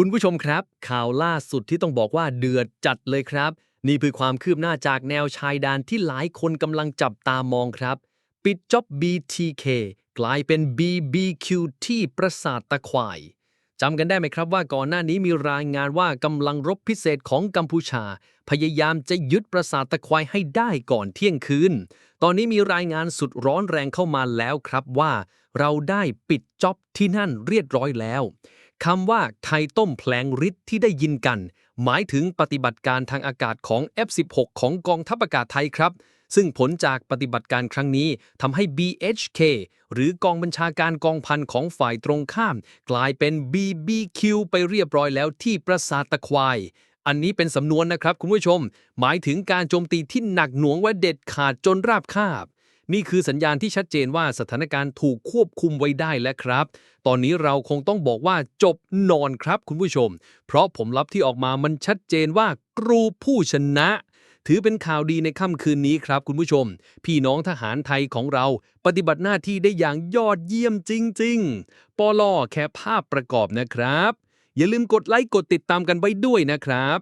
คุณผู้ชมครับ ข่าวล่าสุดที่ต้องบอกว่าเดือดจัดเลยครับ นี่คือความคืบหน้าจากแนวชายแดนที่หลายคนกำลังจับตามองครับ ปิดจ็อบ BTK กลายเป็น BBQ ที่ประสาทตะควายจำกันได้ไหมครับว่าก่อนหน้านี้มีรายงานว่ากำลังรบพิเศษของกัมพูชา พยายามจะยึดประสาทตะควายให้ได้ก่อนเที่ยงคืน ตอนนี้มีรายงานสุดร้อนแรงเข้ามาแล้วครับว่า เราได้ปิดจ็อบที่นั่นเรียบร้อยแล้ว คำว่าไข่ต้มแผลงฤทธิ์ที่ได้ยินกัน หมายถึงปฏิบัติการทางอากาศของ F16 ของกองทัพอากาศไทยครับ ซึ่งผลจากปฏิบัติการครั้งนี้ทำให้ BHK หรือกองบัญชาการกองพันของฝ่ายตรงข้าม กลายเป็น BBQ ไปเรียบร้อยแล้วที่ปราสาทตะควาย อันนี้เป็นสำนวนนะครับคุณผู้ชม หมายถึงการโจมตีที่หนักหน่วงว่าเด็ดขาดจนราบคาบ นี่คือสัญญาณที่ชัดเจนว่าสถานการณ์ถูกควบคุมไว้ได้แล้วครับ ตอนนี้เราคงต้องบอกว่าจบนอนครับคุณผู้ชม เพราะผลลัพธ์ที่ออกมามันชัดเจนว่ากรูผู้ชนะ ถือเป็นข่าวดีในค่ำคืนนี้ครับคุณผู้ชม พี่น้องทหารไทยของเรา ปฏิบัติหน้าที่ได้อย่างยอดเยี่ยมจริง ๆปอลอแค่ภาพประกอบนะครับ อย่าลืมกดไลค์กดติดตามกันไว้ด้วยนะครับ